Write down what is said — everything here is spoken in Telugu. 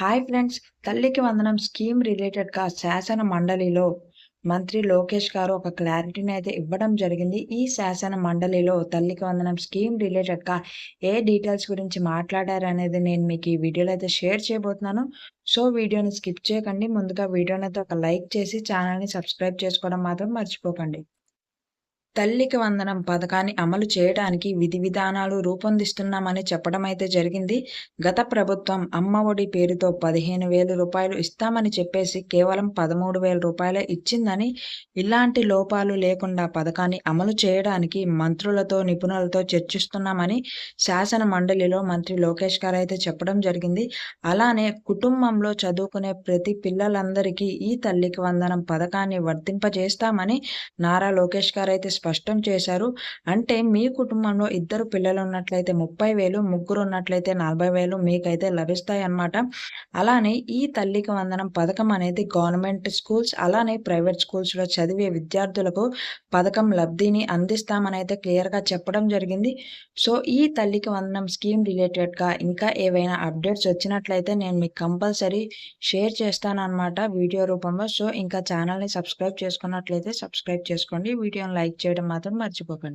హాయ్ ఫ్రెండ్స్ తల్లికి వందనం స్కీమ్ రిలేటెడ్గా శాసన మండలిలో మంత్రి లోకేష్ గారు ఒక క్లారిటీని అయితే ఇవ్వడం జరిగింది. ఈ శాసన మండలిలో తల్లికి వందనం స్కీమ్ రిలేటెడ్గా ఏ డీటెయిల్స్ గురించి మాట్లాడారు అనేది నేను మీకు ఈ వీడియోలో అయితే షేర్ చేయబోతున్నాను. సో వీడియోని స్కిప్ చేయకండి. ముందుగా వీడియోని అయితే ఒక లైక్ చేసి ఛానల్ని సబ్స్క్రైబ్ చేసుకోవడం మాత్రం మర్చిపోకండి. తల్లికి వందనం పథకాన్ని అమలు చేయడానికి విధి విధానాలు రూపొందిస్తున్నామని చెప్పడం అయితే జరిగింది. గత ప్రభుత్వం అమ్మ ఒడి పేరుతో పదిహేను వేల రూపాయలు ఇస్తామని చెప్పేసి కేవలం పదమూడు వేల రూపాయలే ఇచ్చిందని ఇలాంటి లోపాలు లేకుండా పథకాన్ని అమలు చేయడానికి మంత్రులతో నిపుణులతో చర్చిస్తున్నామని శాసన మండలిలో మంత్రి లోకేష్ గారు అయితే చెప్పడం జరిగింది. అలానే కుటుంబంలో చదువుకునే ప్రతి పిల్లలందరికీ ఈ తల్లికి వందనం పథకాన్ని వర్తింపజేస్తామని నారా లోకేష్ గారు అయితే స్పష్టం చేశారు. అంటే మీ కుటుంబంలో ఇద్దరు పిల్లలు ఉన్నట్లయితే ముప్పై వేలు ముగ్గురు ఉన్నట్లయితే నలభై వేలు మీకైతే లభిస్తాయి అన్నమాట అలానే ఈ తల్లికి వందనం పథకం అనేది గవర్నమెంట్ స్కూల్స్ అలానే ప్రైవేట్ స్కూల్స్లో చదివే విద్యార్థులకు పథకం లబ్ధిని అందిస్తామని అయితే క్లియర్గా చెప్పడం జరిగింది. సో ఈ తల్లికి వందనం స్కీమ్ రిలేటెడ్గా ఇంకా ఏవైనా అప్డేట్స్ వచ్చినట్లయితే నేను మీకు కంపల్సరీ షేర్ చేస్తాను అనమాట వీడియో రూపంలో. సో ఇంకా ఛానల్ని సబ్స్క్రైబ్ చేసుకున్నట్లయితే సబ్స్క్రైబ్ చేసుకోండి. వీడియోని లైక్ చేయడం మాత్రం మర్చిపోకండి.